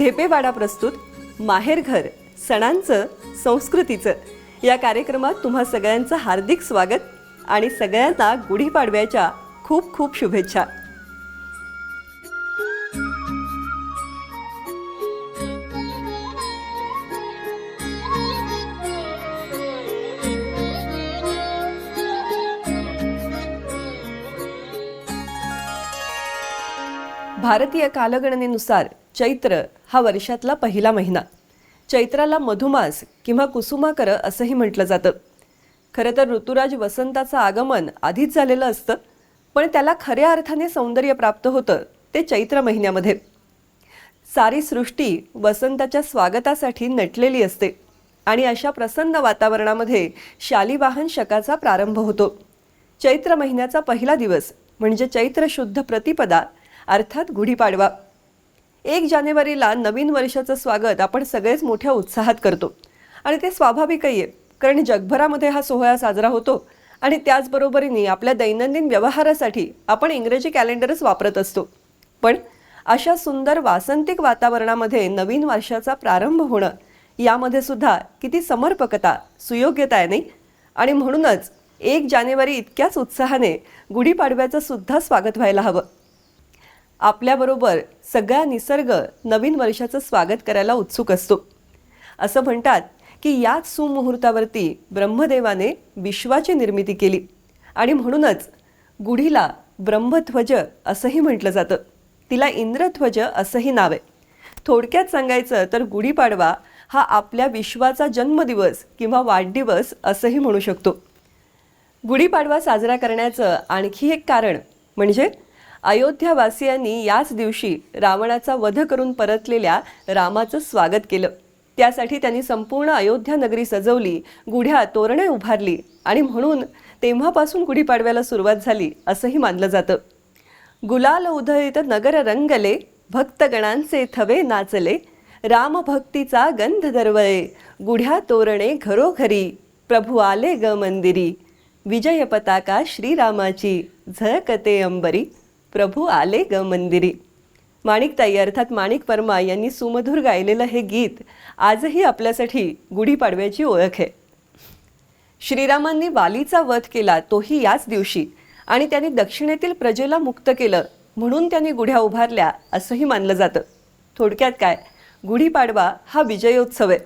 ढेपेवाडा प्रस्तुत माहेरघर सणांचं संस्कृतीचं. या कार्यक्रमात तुम्हा सगळ्यांचं हार्दिक स्वागत आणि सगळ्यांना गुढीपाडव्याच्या खूप खूप शुभेच्छा. भारतीय कालगणनेनुसार चैत्र हा वर्षातला पहिला महिना. चैत्राला मधुमास किंवा कुसुमाकर असंही म्हटलं जातं. खरं तर ऋतुराज वसंताचं आगमन आधीच झालेलं असतं पण त्याला खऱ्या अर्थाने सौंदर्य प्राप्त होतं ते चैत्र महिन्यामध्ये. सारी सृष्टी वसंताच्या स्वागतासाठी नटलेली असते आणि अशा प्रसन्न वातावरणामध्ये शालिवाहन शकाचा प्रारंभ होतो. चैत्र महिन्याचा पहिला दिवस म्हणजे चैत्र शुद्ध प्रतिपदा अर्थात गुढीपाडवा. एक जानेवारीला नवीन वर्षाचं स्वागत आपण सगळेच मोठ्या उत्साहात करतो. आणि ते स्वाभाविकही आहे कारण जगभरामध्ये हा सोहळा साजरा होतो. आणि त्याचबरोबरीने आपल्या दैनंदिन व्यवहारासाठी आपण इंग्रजी कॅलेंडरच वापरत असतो. पण अशा सुंदर वासंतिक वातावरणामध्ये नवीन वर्षाचा प्रारंभ होणं यामध्ये सुद्धा किती समर्पकता सुयोग्यता आहे नाही? आणि म्हणूनच एक जानेवारी इतक्याच उत्साहाने गुढीपाडव्याचं सुद्धा स्वागत व्हायला हवं. आपल्याबरोबर सगळा निसर्ग नवीन वर्षाचं स्वागत करायला उत्सुक असतो. असं म्हणतात की याच सुमुहूर्तावरती ब्रह्मदेवाने विश्वाची निर्मिती केली आणि म्हणूनच गुढीला ब्रह्मध्वज असंही म्हटलं जातं. तिला इंद्रध्वज असंही नाव आहे. थोडक्यात सांगायचं तर गुढीपाडवा हा आपल्या विश्वाचा जन्मदिवस किंवा वाढदिवस असंही म्हणू शकतो. गुढीपाडवा साजरा करण्याचं आणखी एक कारण म्हणजे अयोध्यावासियांनी याच दिवशी रावणाचा वध करून परतलेल्या रामाचं स्वागत केलं. त्यासाठी त्यांनी संपूर्ण अयोध्या नगरी सजवली गुढ्या तोरणे उभारली आणि म्हणून तेव्हापासून गुढीपाडव्याला सुरुवात झाली असंही मानलं जातं. गुलाल उधळीत नगर रंगले भक्तगणांचे थवे नाचले रामभक्तीचा गंध दरवळे गुढ्या तोरणे घरोघरी प्रभू आले ग मंदिरी विजय पताका श्रीरामाची झळकते अंबरी. प्रभू आले ग मंदिरी. माणिकताई अर्थात माणिक वर्मा यांनी सुमधुर गायलेलं हे गीत आजही आपल्यासाठी गुढीपाडव्याची ओळख आहे. श्रीरामांनी वालीचा वध केला तोही याच दिवशी आणि त्यांनी दक्षिणेतील प्रजेला मुक्त केलं म्हणून त्यांनी गुढ्या उभारल्या असंही मानलं जातं. थोडक्यात काय? गुढीपाडवा हा विजयोत्सव आहे.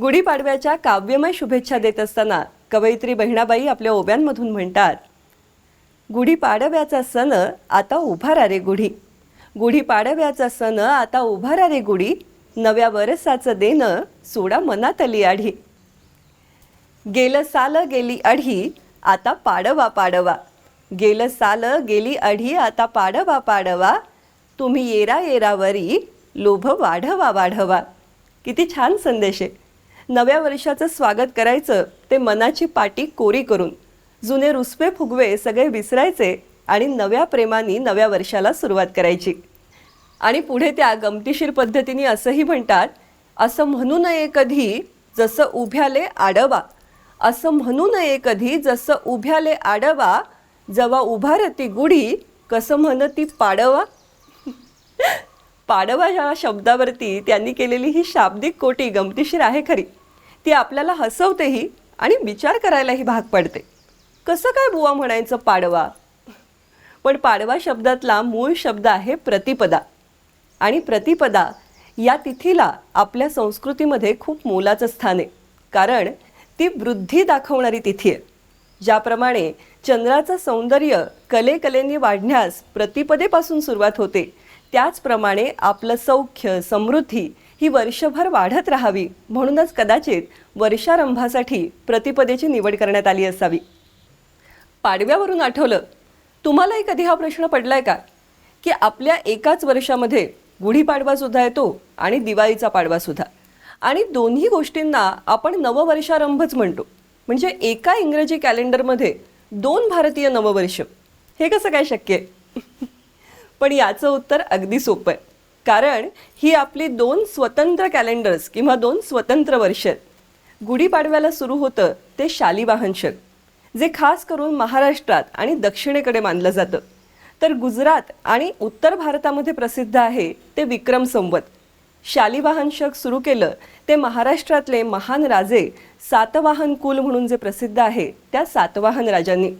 गुढीपाडव्याच्या काव्यमय शुभेच्छा देत असताना कवयित्री बहिणाबाई आपल्या ओव्यांमधून म्हणतात गुढीपाडव्याचा सण आता उभारा रे गुढी. गुढीपाडव्याचा सण आता उभारा रे गुढी. नव्या वरसाचं देणं सोडा मनातली आढी. गेलं साल गेली अढी आता पाडवा पाडवा. गेलं साल गेली अढी आता पाडवा पाडवा. तुम्ही येरा येरावरी लोभ वाढवा वाढवा. किती छान संदेश आहे. नव्या वर्षाचं स्वागत करायचं ते मनाची पाटी कोरी करून. जुने रुसवे फुगवे सगळे विसरायचे आणि नव्या प्रेमाने नव्या वर्षाला सुरुवात करायची. आणि पुढे त्या गमतीशीर पद्धतीने असंही म्हणतात असं म्हणू नये कधी जसं उभ्याले आडवा. असं म्हणू नये कधी जसं उभ्याले आडवा. जवा उभारती गुढी कसं म्हणती पाडवा. पाडवा या शब्दावरती त्यांनी केलेली ही शाब्दिक कोटी गमतीशीर आहे खरी. ती आपल्याला हसवतेही आणि विचार करायलाही भाग पडते. कसं काय बुवा म्हणायचं पाडवा? पण पाडवा शब्दातला मूळ शब्द आहे प्रतिपदा. आणि प्रतिपदा या तिथीला आपल्या संस्कृतीमध्ये खूप मोलाचं स्थान आहे. कारण ती वृद्धी दाखवणारी तिथी आहे. ज्याप्रमाणे चंद्राचं सौंदर्य कलेकलेने वाढण्यास प्रतिपदेपासून सुरुवात होते त्याचप्रमाणे आपलं सौख्य समृद्धी ही वर्षभर वाढत राहावी म्हणूनच कदाचित वर्षारंभासाठी प्रतिपदेची निवड करण्यात आली असावी. पाडव्यावरून आठवलं. तुम्हालाही कधी हा प्रश्न पडलाय का? की आपल्या एकाच वर्षामध्ये गुढीपाडवासुद्धा येतो आणि दिवाळीचा पाडवासुद्धा आणि दोन्ही गोष्टींना आपण नववर्षारंभच म्हणतो. म्हणजे एका इंग्रजी कॅलेंडरमध्ये दोन भारतीय नववर्ष. हे कसं काय शक्य? आहे पण याचं उत्तर अगदी सोपं आहे. कारण ही आपली दोन स्वतंत्र कॅलेंडर्स किंवा दोन स्वतंत्र वर्ष आहेत. गुढीपाडव्याला सुरू होतं ते शालिवाहन शक जे खास करून महाराष्ट्रात आणि दक्षिणेकडे मानलं जातं. तर गुजरात आणि उत्तर भारतामध्ये प्रसिद्ध आहे ते विक्रम संवत. शालिवाहन शक सुरू केलं ते महाराष्ट्रातले महान राजे सातवाहन कुल म्हणून जे प्रसिद्ध आहे त्या सातवाहन राजांनी.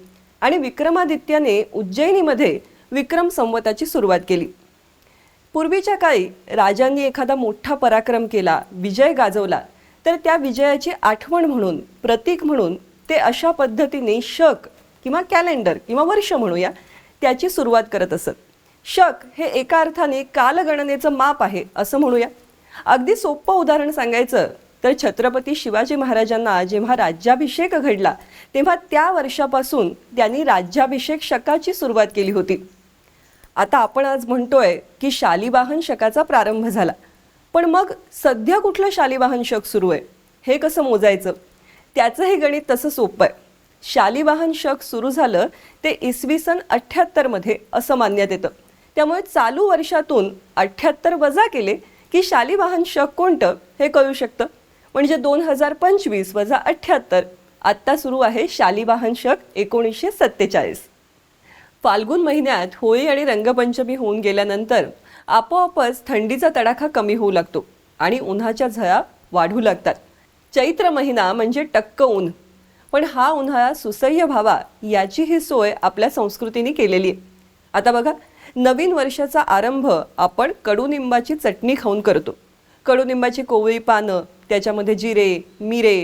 आणि विक्रमादित्याने उज्जैनीमध्ये विक्रम संवताची सुरुवात केली. पूर्वीच्या काळी राजांनी एखादा मोठा पराक्रम केला विजय गाजवला तर त्या विजयाची आठवण म्हणून प्रतीक म्हणून ते अशा पद्धतीने शक किंवा कॅलेंडर किंवा वर्ष म्हणूया त्याची सुरुवात करत असत. शक हे एका अर्थाने कालगणनेचं माप आहे असं म्हणूया. अगदी सोपं उदाहरण सांगायचं तर छत्रपती शिवाजी महाराजांना जेव्हा राज्याभिषेक घडला तेव्हा त्या वर्षापासून त्यांनी राज्याभिषेक शकाची सुरुवात केली होती. आता आपण आज म्हणतोय की शालिवाहन शकाचा प्रारंभ झाला. पण मग सध्या कुठलं शालिवाहन शक सुरू आहे? हे कसं मोजायचं? त्याचं हे गणित तसं सोपं आहे. शालिवाहन शक सुरू झालं ते इसवी सन अठ्ठ्याहत्तरमध्ये असं मानण्यात येतं. त्यामुळे चालू वर्षातून अठ्ठ्याहत्तर वजा केले की शालिवाहन शक कोणतं हे कळू शकतं. म्हणजे दोन हजार पंचवीस वजा अठ्ठ्याहत्तर आत्ता सुरू आहे शालिवाहन शक एकोणीसशे सत्तेचाळीस. फाल्गुन महिन्यात होळी आणि रंगपंचमी होऊन गेल्यानंतर आपोआपच थंडीचा तडाखा कमी होऊ लागतो आणि उन्हाच्या झळा वाढू लागतात. चैत्र महिना म्हणजे टक्क ऊन. पण हा उन्हाळा सुसह्य व्हावा याची ही सोय आपल्या संस्कृतीने केलेली आहे. आता बघा नवीन वर्षाचा आरंभ आपण कडुनिंबाची चटणी खाऊन करतो. कडुनिंबाची कोवळी पानं त्याच्यामध्ये जिरे मिरे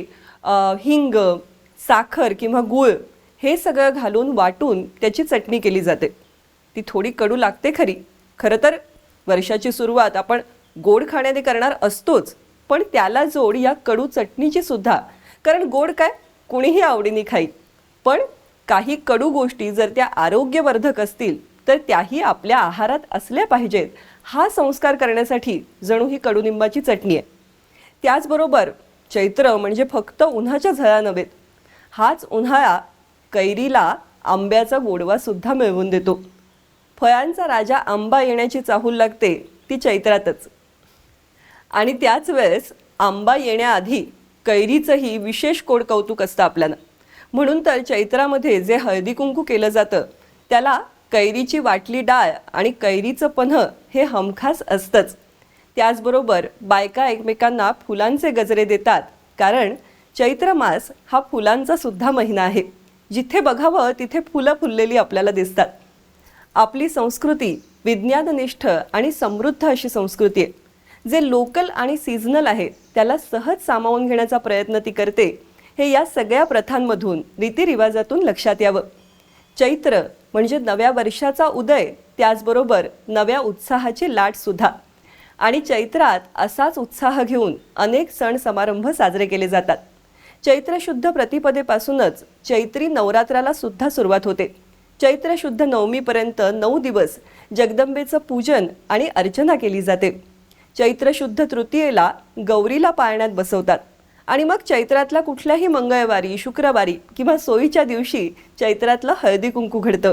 हिंग साखर किंवा गूळ हे सगळं घालून वाटून त्याची चटणी केली जाते. ती थोडी कडू लागते खरी. खरं तर वर्षाची सुरुवात आपण गोड खाण्याने करणार असतोच. पण त्याला जोड या कडू चटणीची सुद्धा. कारण गोड काय? कुणीही आवडीने खाईल. पण काही कडू गोष्टी जर त्या आरोग्यवर्धक असतील तर त्याही आपल्या आहारात असल्या पाहिजेत. हा संस्कार करण्यासाठी जणू ही कडुनिंबाची चटणी आहे. त्याचबरोबर चैत्र म्हणजे फक्त उन्हाच्या झळा नव्हेत हाच उन्हाळा कैरीला आंब्याचा गोडवा सुद्धा मिळवून देतो. फळांचा राजा आंबा येण्याची चाहूल लागते ती चैत्रातच. आणि त्याच वेळेस आंबा येण्याआधी कैरीचंही विशेष कोड कौतुक असतं आपल्याला. म्हणून तर चैत्रामध्ये जे हळदी कुंकू केलं जातं त्याला कैरीची वाटली डाळ आणि कैरीचं पन्ह हे हमखास असतंच. त्याचबरोबर बायका एकमेकांना फुलांचे गजरे देतात कारण चैत्र मास हा फुलांचा सुद्धा महिना आहे. जिथे बघावं तिथे फुलं फुललेली आपल्याला दिसतात. आपली संस्कृती विज्ञाननिष्ठ आणि समृद्ध अशी संस्कृती आहे. जे लोकल आणि सीझनल आहे त्याला सहज सामावून घेण्याचा प्रयत्न ती करते. हे या सगळ्या प्रथांमधून रीतिरिवाजातून लक्षात यावं. चैत्र म्हणजे नव्या वर्षाचा उदय त्याचबरोबर नव्या उत्साहाची लाटसुद्धा आणि चैत्रात असाच उत्साह घेऊन अनेक सण समारंभ साजरे केले जातात. चैत्र शुद्ध प्रतिपदेपासूनच चैत्री नवरात्राला सुद्धा सुरुवात होते. चैत्र शुद्ध नवमीपर्यंत नऊ दिवस जगदंबेचं पूजन आणि अर्चना केली जाते. चैत्र शुद्ध तृतीयेला गौरीला पाळण्यात बसवतात. आणि मग चैत्रातला कुठल्याही मंगळवारी शुक्रवारी किंवा सोयीच्या दिवशी चैत्रातलं हळदी कुंकू घडतं.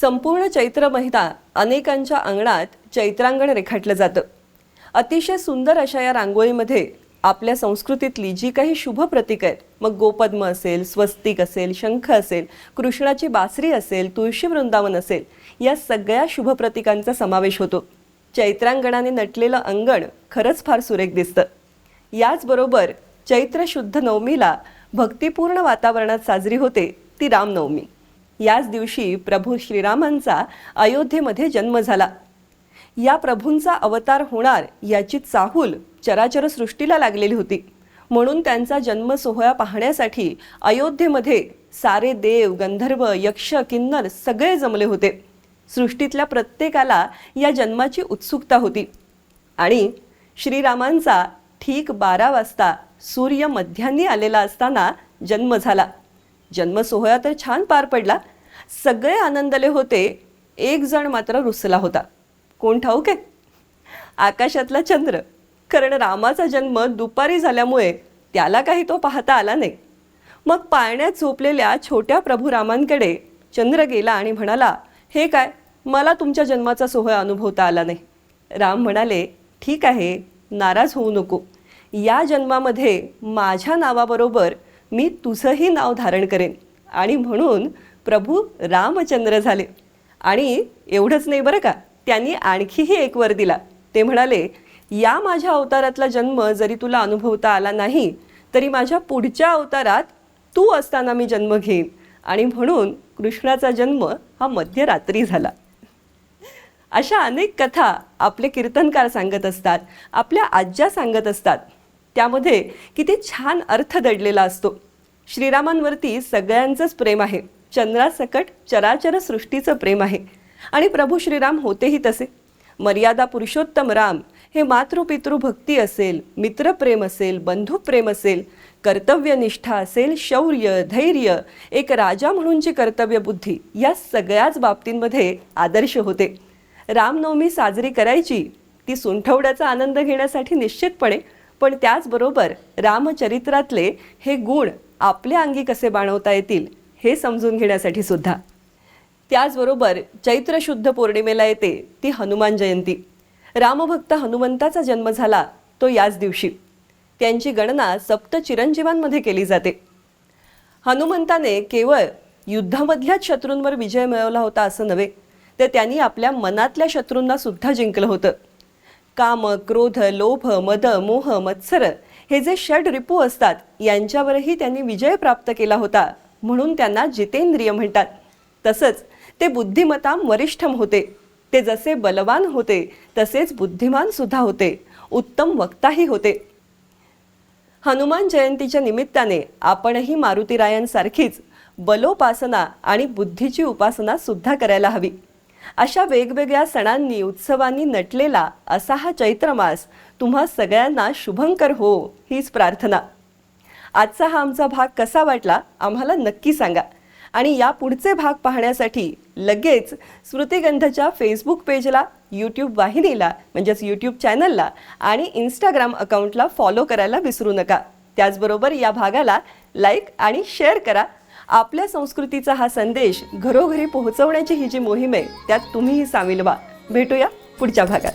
संपूर्ण चैत्र महिना अनेकांच्या अंगणात चैत्रांगण रेखाटलं जातं. अतिशय सुंदर अशा या रांगोळीमध्ये आपल्या संस्कृतीतली जी काही शुभ प्रतीक आहेत मग गोपद्म असेल स्वस्तिक असेल शंख असेल कृष्णाची बासरी असेल तुळशी वृंदावन असेल या सगळ्या शुभ प्रतीकांचा समावेश होतो. चैत्रांगणाने नटलेलं अंगण खरंच फार सुरेख दिसतं. याचबरोबर चैत्र शुद्ध नवमीला भक्तिपूर्ण वातावरणात साजरी होते ती रामनवमी. याच दिवशी प्रभू श्रीरामांचा अयोध्येमध्ये जन्म झाला. या प्रभूंचा अवतार होणार याची चाहूल चराचर सृष्टीला लागलेली होती. म्हणून त्यांचा जन्म सोहळा पाहण्यासाठी अयोध्येमध्ये सारे देव गंधर्व यक्ष किन्नर सगळे जमले होते. सृष्टीतल्या प्रत्येकाला या जन्माची उत्सुकता होती. आणि श्रीरामांचा ठीक बारा वाजता सूर्य मध्यान्नी आलेला असताना जन्म झाला. जन्म सोहळा तर छान पार पडला. सगळे आनंदले होते. एक जण मात्र रुसला होता. कोण ठाऊक आहे? आकाशातला चंद्र. कारण रामाचा जन्म दुपारी झाल्यामुळे त्याला काही तो पाहता आला नाही. मग पाळण्यात झोपलेल्या छोट्या प्रभू रामांकडे चंद्र गेला आणि म्हणाला हे काय? मला तुमच्या जन्माचा सोहळा अनुभवता आला नाही. राम म्हणाले ठीक आहे नाराज होऊ नको. या जन्मामध्ये माझ्या नावाबरोबर मी तुझंही नाव धारण करेन. आणि म्हणून प्रभू रामचंद्र झाले. आणि एवढंच नाही बरं का? त्यांनी आणखीही एक वर दिला. ते म्हणाले या माझ्या अवतारातला जन्म जरी तुला अनुभवता आला नाही तरी माझ्या पुढच्या अवतारात तू असताना मी जन्म घेईन. आणि म्हणून कृष्णाचा जन्म हा मध्यरात्री झाला. अशा अनेक कथा आपले कीर्तनकार सांगत असतात आपल्या आज्या सांगत असतात. त्यामध्ये किती छान अर्थ दडलेला असतो. श्रीरामांवरती सगळ्यांचंच प्रेम आहे. चंद्रासकट चराचर सृष्टीचं प्रेम आहे. आणि प्रभू श्रीराम होतेही तसे. मर्यादा पुरुषोत्तम राम हे मातृपितृ भक्ती असेल मित्रप्रेम असेल बंधुप्रेम असेल कर्तव्यनिष्ठा असेल शौर्य धैर्य एक राजा म्हणूनची कर्तव्य बुद्धी या सगळ्याच बाबतींमध्ये आदर्श होते. रामनवमी साजरी करायची ती सुंठवड्याचा आनंद घेण्यासाठी निश्चितपणे पण त्याचबरोबर रामचरित्रातले हे गुण आपल्या अंगी कसे बाणवता येतील हे समजून घेण्यासाठी सुद्धा. त्याचबरोबर चैत्र शुद्ध पौर्णिमेला येते ती हनुमान जयंती. रामभक्त हनुमंताचा जन्म झाला तो याच दिवशी. त्यांची गणना सप्त चिरंजीवांमध्ये केली जाते. हनुमंताने केवळ युद्धामधल्याच शत्रूंवर विजय मिळवला होता असं नव्हे तर त्यांनी आपल्या मनातल्या शत्रूंना सुद्धा जिंकलं होतं. काम क्रोध लोभ मद मोह मत्सर हे जे षड रिपू असतात यांच्यावरही त्यांनी विजय प्राप्त केला होता म्हणून त्यांना जितेंद्रिय म्हणतात. तसंच ते बुद्धिमताम वरिष्ठम होते. ते जसे बलवान होते तसेच बुद्धिमान सुद्धा होते. उत्तम वक्ताही होते. हनुमान जयंतीच्या निमित्ताने आपणही मारुतीरायांसारखीच बलोपासना आणि बुद्धीची उपासना सुद्धा करायला हवी. अशा वेगवेगळ्या सणांनी उत्सवांनी नटलेला असा हा चैत्रमास तुम्हा सगळ्यांना शुभंकर हो हीच प्रार्थना. आजचा हा आमचा भाग कसा वाटला आम्हाला नक्की सांगा. आणि या पुढचे भाग पाहण्यासाठी लगेच स्मृतिगंधच्या फेसबुक पेजला यूट्यूब वाहिनीला म्हणजेच यूट्यूब चॅनलला आणि इंस्टाग्राम अकाउंटला फॉलो करायला विसरू नका. त्याचबरोबर या भागाला लाईक आणि शेअर करा. आपल्या संस्कृतीचा हा संदेश घरोघरी पोहोचवण्याची ही जी मोहीम आहे त्यात तुम्हीही सामील व्हा. भेटूया पुढच्या भागात.